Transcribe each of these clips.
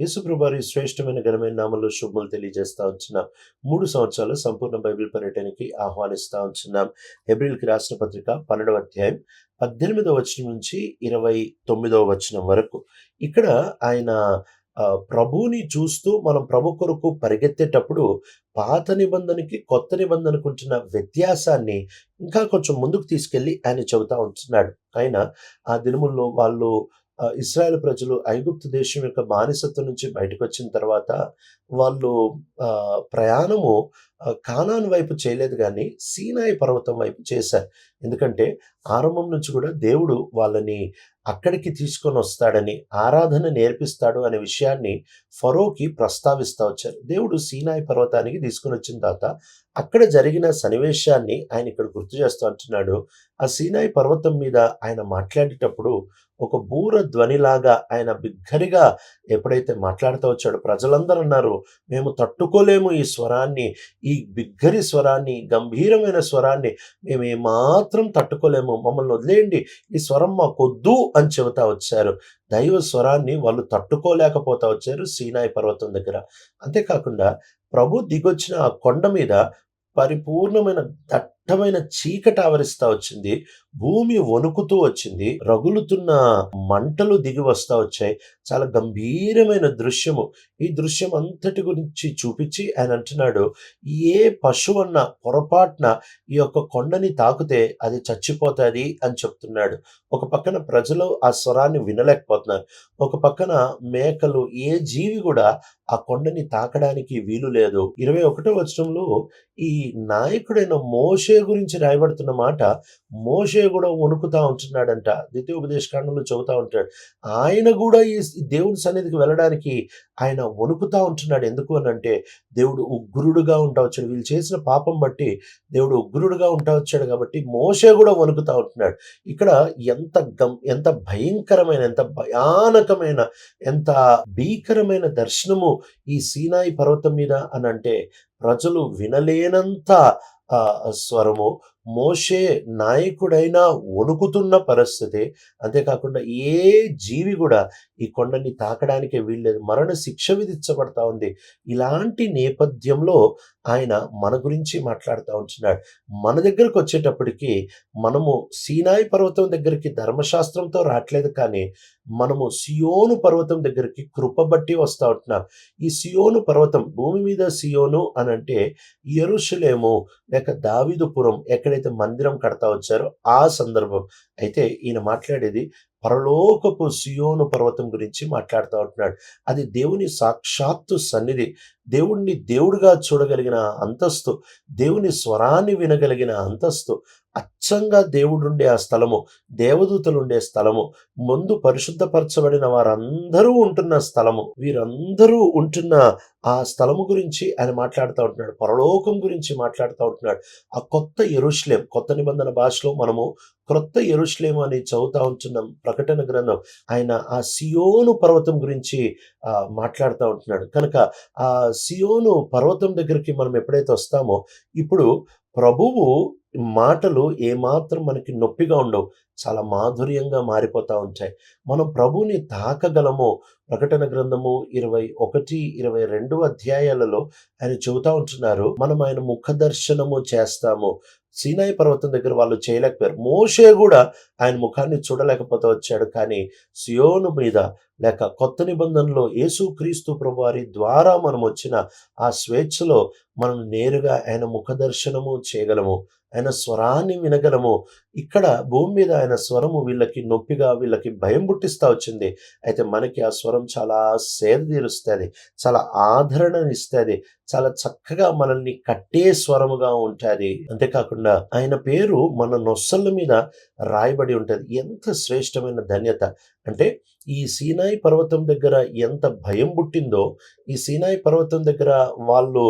యేసుప్రభారి శ్రేష్టమైన ఘనమైన నామంలో శుభములు తెలియజేస్తా ఉంటున్నాం. మూడు సంవత్సరాలు సంపూర్ణ బైబిల్ పర్యటనకి ఆహ్వానిస్తా ఉంటున్నాం. హెబ్రిల్కి రాసిన పత్రిక పన్నెండవ అధ్యాయం పద్దెనిమిదవ వచనం నుంచి ఇరవై తొమ్మిదవ వచనం వరకు. ఇక్కడ ఆయన ఆ, ప్రభువుని చూస్తూ మనం ప్రభు కొరకు పరిగెత్తేటప్పుడు పాత నిబంధనకి కొత్త నిబంధనకు ఉంటున్న వ్యత్యాసాన్ని ఇంకా కొంచెం ముందుకు తీసుకెళ్ళి ఆయన చెబుతా ఉంటున్నాడు. ఆయన ఆ దినముల్లో వాళ్ళు ఇస్రాయేల్ ప్రజలు ఐగుప్తు దేశం యొక్క బానిసత్వం నుంచి బయటకు వచ్చిన తర్వాత వాళ్ళు ఆ, ప్రయాణము కానాన్ వైపు చేయలేదు కానీ సీనాయి పర్వతం వైపు చేశారు. ఎందుకంటే ఆరంభం నుంచి కూడా దేవుడు వాళ్ళని అక్కడికి తీసుకొని వస్తాడని ఆరాధన నేర్పిస్తాడు అనే విషయాన్ని ఫరోకి ప్రస్తావిస్తా వచ్చారు. దేవుడు సీనాయి పర్వతానికి తీసుకొని వచ్చిన తర్వాత అక్కడ జరిగిన సన్నివేశాన్ని ఆయన ఇక్కడ గుర్తు చేస్తూ అంటున్నాడు. ఆ సీనాయి పర్వతం మీద ఆయన మాట్లాడేటప్పుడు ఒక బూర ధ్వనిలాగా ఆయన బిగ్గరిగా ఎప్పుడైతే మాట్లాడుతూ వచ్చాడో ప్రజలందరూ అన్నారు మేము తట్టుకోలేము ఈ స్వరాన్ని ఈ బిగ్గరి స్వరాన్ని గంభీరమైన స్వరాన్ని మేము ఏమాత్రం తట్టుకోలేము. మమ్మల్ని వదిలేయండి. ఈ స్వరం మాకొద్దు అని చెబుతా వచ్చారు. దైవ స్వరాన్ని వాళ్ళు తట్టుకోలేకపోతా వచ్చారు సీనాయి పర్వతం దగ్గర. అంతేకాకుండా ప్రభు దిగొచ్చిన ఆ కొండ మీద పరిపూర్ణమైన దట్టమైన చీకటి ఆవరిస్తా వచ్చింది. భూమి వణుకుతూ వచ్చింది. రగులుతున్న మంటలు దిగి వస్తా వచ్చాయి. చాలా గంభీరమైన దృశ్యము. ఈ దృశ్యం అంతటి గురించి చూపించి ఆయన అంటున్నాడు ఏ పశువు అన్న పొరపాటున ఈ యొక్క కొండని తాకితే అది చచ్చిపోతుంది అని చెప్తున్నాడు. ఒక పక్కన ప్రజలు ఆ స్వరాన్ని వినలేకపోతున్నారు. ఒక పక్కన మేకలు ఏ జీవి కూడా ఆ కొండని తాకడానికి వీలు లేదు. ఇరవై ఒకటో వచనంలో ఈ నాయకుడైన మోషే గురించి రాయబడుతున్న మాట మోషే కూడా వణుకుతా ఉంటున్నాడంట. ద్వితీయోపదేశ కాండంలో చెబుతా ఉంటాడు. ఆయన కూడా ఈ దేవుని సన్నిధికి వెళ్ళడానికి ఆయన వణుకుతా ఉంటున్నాడు. ఎందుకు అని అంటే దేవుడు ఉగ్రుడుగా ఉంటావచ్చాడు వీళ్ళు చేసిన పాపం బట్టి దేవుడు ఉగ్రుడుగా ఉంటా వచ్చాడు కాబట్టి మోషే కూడా వణుకుతా ఉంటున్నాడు. ఇక్కడ ఎంత గం ఎంత భయంకరమైన ఎంత భయానకమైన ఎంత భీకరమైన దర్శనము ఈ సీనాయి పర్వతం మీద అని అంటే ప్రజలు వినలేనంత ఆ, స్వరము మోషే నాయకుడైనా వణుకుతున్న పరిస్థితి అంతేకాకుండా ఏ జీవి కూడా ఈ కొండని తాకడానికే వీల్లేదు. మరణ శిక్ష విధించబడతా ఉంది. ఇలాంటి నేపథ్యంలో ఆయన మన గురించి మాట్లాడుతూ ఉంటున్నాడు. మన దగ్గరకు వచ్చేటప్పటికి మనము సీనాయి పర్వతం దగ్గరికి ధర్మశాస్త్రంతో రావట్లేదు కానీ మనము సియోను పర్వతం దగ్గరికి కృప బట్టి వస్తూ ఉంటున్నాం. ఈ సియోను పర్వతం భూమి మీద సియోను అని అంటే ఎరుషులేము లేక దావిదుపురం ఎక్కడైతే మందిరం కడతా వచ్చారో ఆ సందర్భం. అయితే ఈయన మాట్లాడేది పరలోకపు సియోను పర్వతం గురించి మాట్లాడుతూ ఉంటున్నాడు. అది దేవుని సాక్షాత్తు సన్నిధి. దేవుణ్ణి దేవుడిగా చూడగలిగిన అంతస్తు దేవుని స్వరాన్ని వినగలిగిన అంతస్తు అచ్చంగా దేవుడుండే ఆ స్థలము దేవదూతలు ఉండే స్థలము ముందు పరిశుద్ధపరచబడిన వారందరూ ఉంటున్న స్థలము వీరందరూ ఉంటున్న ఆ స్థలము గురించి ఆయన మాట్లాడుతూ ఉంటున్నాడు పరలోకం గురించి మాట్లాడుతూ ఉంటున్నాడు. ఆ కొత్త ఎరుషులేం కొత్త నిబంధన భాషలో మనము క్రొత్త ఎరుషులేం అని చదువుతా ఉంటున్నాం ప్రకటన గ్రంథం. ఆయన ఆ సియోను పర్వతం గురించి ఆ, మాట్లాడుతూ ఉంటున్నాడు. కనుక ఆ సియోను పర్వతం దగ్గరికి మనం ఎప్పుడైతే వస్తామో ఇప్పుడు ప్రభువు మాటలు ఏమాత్రం మనకి నొప్పిగా ఉండవు. చాలా మాధుర్యంగా మారిపోతూ ఉంటాయి. మనం ప్రభుని తాకగలము? ప్రకటన గ్రంథము ఇరవై ఒకటి ఇరవై రెండు అధ్యాయాలలో ఆయన చెబుతా ఉంటున్నారు మనం ఆయన ముఖ దర్శనము చేస్తాము. సీనాయి పర్వతం దగ్గర వాళ్ళు చేయలేకపోయారు. మోషే కూడా ఆయన ముఖాన్ని చూడలేకపోతే వచ్చాడు. కానీ సియోను మీద లేక కొత్త నిబంధనలో యేసుక్రీస్తు ప్రభువారి ద్వారా మనం వచ్చిన ఆ స్వేచ్ఛలో మనం నేరుగా ఆయన ముఖ దర్శనము చేయగలము. ఆయన స్వరాన్ని వినగలము. ఇక్కడ భూమి మీద ఆయన స్వరము వీళ్ళకి నొప్పిగా వీళ్ళకి భయం పుట్టిస్తా వచ్చింది. అయితే మనకి ఆ స్వరం చాలా సేద తీరుస్తుంది చాలా ఆదరణనిస్తుంది చాలా చక్కగా మనల్ని కట్టే స్వరముగా ఉంటుంది. అంతేకాకుండా ఆయన పేరు మన నొస్సల మీద రాయబడి ఉంటుంది. ఎంత శ్రేష్టమైన ధన్యత! అంటే ఈ సీనాయి పర్వతం దగ్గర ఎంత భయం పుట్టిందో ఈ సీనాయి పర్వతం దగ్గర వాళ్ళు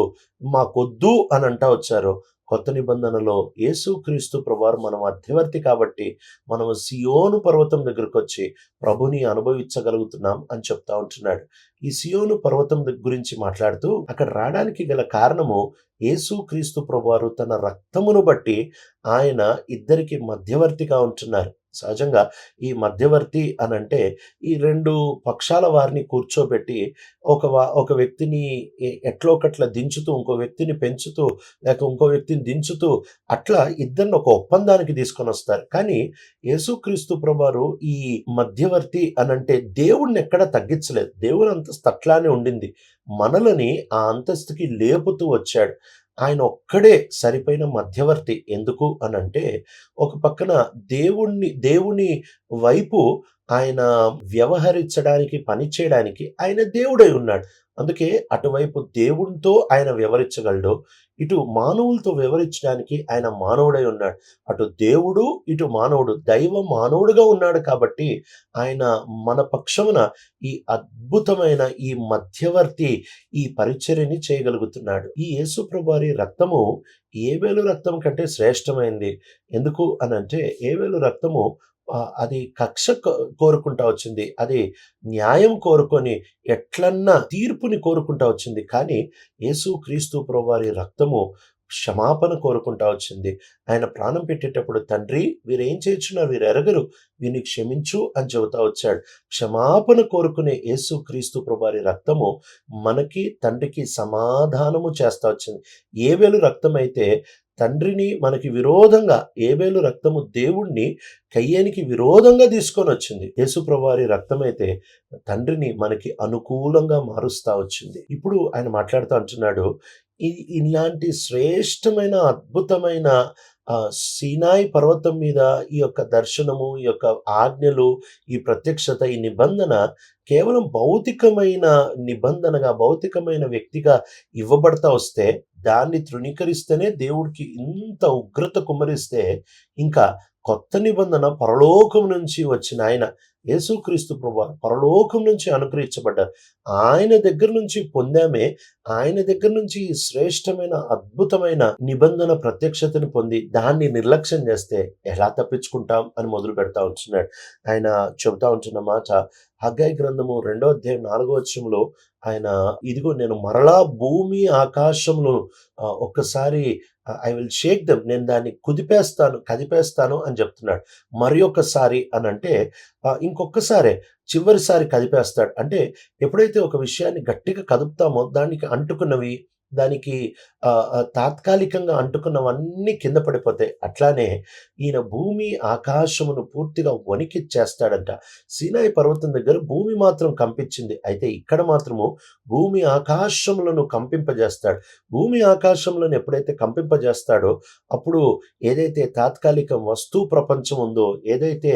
మాకొద్దు అని అంటా వచ్చారు. కొత్త నిబంధనలో యేసుక్రీస్తు ప్రభువారు మన మధ్యవర్తి కాబట్టి మనం సియోను పర్వతం దగ్గరకు వచ్చి ప్రభుని అనుభవించగలుగుతున్నాం అని చెప్తా ఉంటున్నాడు. ఈ సియోను పర్వతం గురించి మాట్లాడుతూ అక్కడ రావడానికి గల కారణము యేసుక్రీస్తు ప్రభువారు తన రక్తమును బట్టి ఆయన ఇద్దరికి మధ్యవర్తిగా ఉంటున్నారు. సహజంగా ఈ మధ్యవర్తి అని అంటే ఈ రెండు పక్షాల వారిని కూర్చోబెట్టి ఒక వా ఒక వ్యక్తిని ఎట్లోకట్లా ఎట్లో దించుతూ, ఇంకో వ్యక్తిని పెంచుతూ, లేక ఇంకో వ్యక్తిని దించుతూ అట్లా ఇద్దరిని ఒక ఒప్పందానికి తీసుకొని వస్తారు కానీ యేసుక్రీస్తు ప్రభారు ఈ మధ్యవర్తి అనంటే దేవుడిని ఎక్కడ తగ్గించలేదు. దేవుని అంతస్తు అట్లానే ఉండింది. మనలని ఆ అంతస్తుకి లేపుతూ వచ్చాడు. ఆయన ఒక్కడే సరిపోయిన మధ్యవర్తి. ఎందుకు అని అంటే ఒక పక్కన దేవుణ్ణి దేవుని వైపు ఆయన వ్యవహరించడానికి, పని చేయడానికి ఆయన దేవుడై ఉన్నాడు. అందుకే అటువైపు దేవునితో ఆయన వివరించగలడు ఇటు మానవులతో వివరించడానికి ఆయన మానవుడై ఉన్నాడు. అటు దేవుడు, ఇటు మానవుడు. దైవ మానవుడుగా ఉన్నాడు కాబట్టి ఆయన మన పక్షమున ఈ అద్భుతమైన ఈ మధ్యవర్తి ఈ పరిచర్యని చేయగలుగుతున్నాడు. ఈ యేసు ప్రభువారి రక్తము ఏవేలు రక్తం కంటే శ్రేష్టమైంది. ఎందుకు అనంటే ఏవేలు రక్తము అది కక్ష కోరుకుంటా వచ్చింది. అది న్యాయం కోరుకొని ఎట్లన్నా తీర్పుని కోరుకుంటా వచ్చింది. కానీ యేసుక్రీస్తు ప్రభువారి రక్తము క్షమాపణ కోరుకుంటా వచ్చింది. ఆయన ప్రాణం పెట్టేటప్పుడు తండ్రి వీరేం వీరు ఎరగరు వీన్ని క్షమించు అని చెబుతా వచ్చాడు. క్షమాపణ కోరుకునే యేసుక్రీస్తు ప్రభారి రక్తము మనకి తండ్రికి సమాధానము చేస్తా వచ్చింది. ఏ వేళ రక్తం అయితే తండ్రిని మనకి విరోధంగా ఏబేలు రక్తము దేవుణ్ణి కయ్యనికి విరోధంగా తీసుకొని వచ్చింది ప్రభువారి రక్తమైతే తండ్రిని మనకి అనుకూలంగా మారుస్తా వచ్చింది. ఇప్పుడు ఆయన మాట్లాడుతూ అంటున్నాడు. ఇ ఇలాంటి శ్రేష్టమైన అద్భుతమైన సీనాయి పర్వతం మీద ఈ యొక్క దర్శనము, ఈ యొక్క ఆజ్ఞలు, ఈ ప్రత్యక్షత, ఈ నిబంధన కేవలం భౌతికమైన నిబంధనగా, భౌతికమైన వ్యక్తిగా ఇవ్వబడతా వస్తే దాన్ని తృణీకరిస్తేనే దేవుడికి ఇంత ఉగ్రత కుమరిస్తే ఇంకా కొత్త నిబంధన పరలోకం నుంచి వచ్చిన ఆయన యేసుక్రీస్తు ప్రభు పరలోకం నుంచి అనుగ్రహించబడ్డారు. ఆయన దగ్గర నుంచి పొందామే. ఆయన దగ్గర నుంచి ఈ శ్రేష్టమైన అద్భుతమైన నిబంధన ప్రత్యక్షతను పొంది దాన్ని నిర్లక్ష్యం చేస్తే ఎలా తప్పించుకుంటాం అని మొదలు పెడతా ఉంటున్నాడు. ఆయన చెబుతా ఉంటున్న మాట హగ్గయి గ్రంథము రెండో అధ్యాయం నాలుగో వచ్చంలో ఆయన ఇదిగో నేను మరలా భూమి, ఆకాశంలో ఒక్కసారి ఐ విల్ షేక్ దెమ్ నేను దాన్ని కుదిపేస్తాను, కదిపేస్తాను అని చెప్తున్నాడు. మరి ఒకసారి అని అంటే ఇంకొక్కసారే చివరిసారి కదిపేస్తాడు. అంటే ఎప్పుడైతే ఒక విషయాన్ని గట్టిగా కదుపుతామో దానికి అంటుకున్నవి దానికి తాత్కాలికంగా అంటుకున్నవన్నీ కింద పడిపోతాయి. అట్లానే ఈయన భూమి, ఆకాశమును పూర్తిగా వణికి చేస్తాడంట సీనాయి పర్వతం దగ్గర భూమి మాత్రం కంపించింది. అయితే ఇక్కడ మాత్రము భూమి, ఆకాశములను కంపింపజేస్తాడు. భూమి, ఆకాశములను ఎప్పుడైతే కంపింపజేస్తాడో అప్పుడు ఏదైతే తాత్కాలిక వస్తు ప్రపంచం ఉందో, ఏదైతే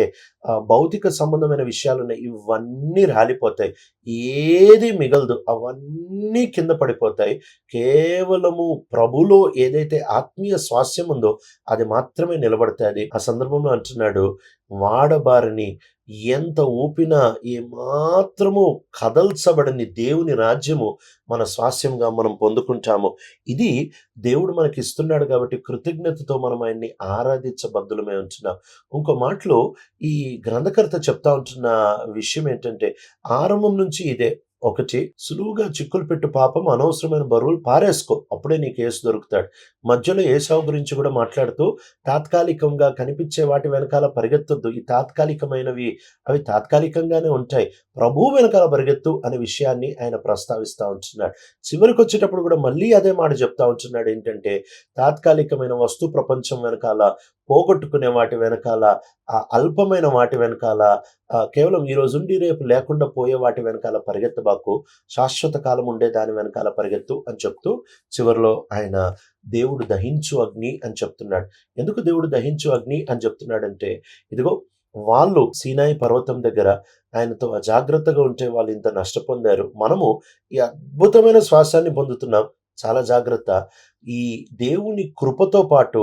భౌతిక సంబంధమైన విషయాలు ఉన్నాయి ఇవన్నీ రాలిపోతాయి. ఏది మిగలదు. అవన్నీ కింద పడిపోతాయి. కేవలము ప్రభులో ఏదైతే ఆత్మీయ స్వాస్యం ఉందో అది మాత్రమే నిలబడతాయి ఆ సందర్భంలో అంటున్నాడు వాడబారిని ఎంత ఊపినా ఏమాత్రము కదల్చబడని దేవుని రాజ్యము మన స్వాస్యంగా మనం పొందుకుంటాము. ఇది దేవుడు మనకి ఇస్తున్నాడు కాబట్టి కృతజ్ఞతతో మనం ఆయన్ని ఆరాధించబద్దులమై ఉంటున్నాం. ఇంకో మాటలో ఈ గ్రంథకర్త చెప్తా ఉంటున్న విషయం ఏంటంటే ఆరంభం నుంచి ఇదే. ఒకటి సులువుగా చిక్కులు పెట్టు పాపం అనవసరమైన బరువులు పారేసుకో. అప్పుడే నీకు కేసు దొరుకుతాడు. మధ్యలో ఏసావు గురించి కూడా మాట్లాడుతూ తాత్కాలికంగా కనిపించే వాటి వెనకాల పరిగెత్తొద్దు. ఈ తాత్కాలికమైనవి అవి తాత్కాలికంగానే ఉంటాయి. ప్రభువు వెనకాల పరిగెత్తు అనే విషయాన్ని ఆయన ప్రస్తావిస్తా ఉంటున్నాడు. చివరికొచ్చేటప్పుడు కూడా మళ్ళీ అదే మాట చెప్తా ఉంటున్నాడు ఏంటంటే తాత్కాలికమైన వస్తు ప్రపంచం వెనకాల, పోగొట్టుకునే వాటి వెనకాల, ఆ అల్పమైన వాటి వెనకాల కేవలం ఈ రోజుండి రేపు లేకుండా పోయే వాటి వెనకాల పరిగెత్తబాకు. శాశ్వత కాలం ఉండే దాని వెనకాల పరిగెత్తు అని చెప్తూ చివరిలో ఆయన దేవుడు దహించు అగ్ని అని చెప్తున్నాడు. ఎందుకు దేవుడు దహించు అగ్ని అని చెప్తున్నాడంటే ఇదిగో వాళ్ళు సీనాయి పర్వతం దగ్గర ఆయనతో అజాగ్రత్తగా ఉంటే వాళ్ళు ఇంత నష్టపొందారు. మనము ఈ అద్భుతమైన శ్వాసాన్ని పొందుతున్నాం. చాలా జాగ్రత్త. ఈ దేవుని కృపతో పాటు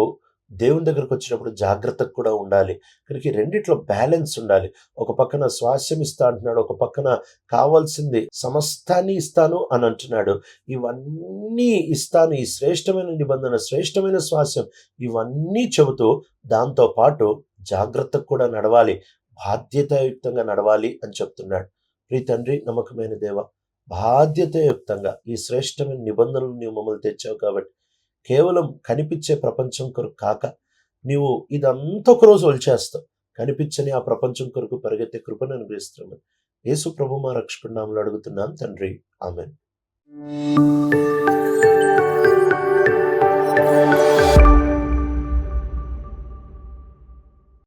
దేవుని దగ్గరకొచ్చినప్పుడు జాగ్రత్తకు కూడా ఉండాలి. కనుక రెండిట్లో బ్యాలెన్స్ ఉండాలి. ఒక పక్కన స్వాస్యం ఇస్తా అంటున్నాడు. ఒక పక్కన కావాల్సింది సమస్తాన్ని ఇస్తాను అని అంటున్నాడు. ఇవన్నీ ఇస్తాను. ఈ శ్రేష్టమైన నిబంధన, శ్రేష్టమైన స్వాస్యం ఇవన్నీ చెబుతూ దాంతో పాటు జాగ్రత్తకు కూడా నడవాలి. బాధ్యతాయుక్తంగా నడవాలి అని చెప్తున్నాడు. ప్రీ తండ్రి, నమ్మకమైన దేవ బాధ్యతాయుక్తంగా ఈ శ్రేష్టమైన నిబంధనలు నీవు మమ్మల్ని తెచ్చావు కాబట్టి కేవలం కనిపించే ప్రపంచం కొరకు కాక నీవు ఇదంతా ఒకరోజు ఒలిచేస్తావు. కనిపించని ఆ ప్రపంచం కొరకు పరిగెత్తే కృపను అనుగ్రహిస్తున్నాను యేసు ప్రభు మా రక్షకుడు నామలు అడుగుతున్నాం తండ్రి ఆమెన్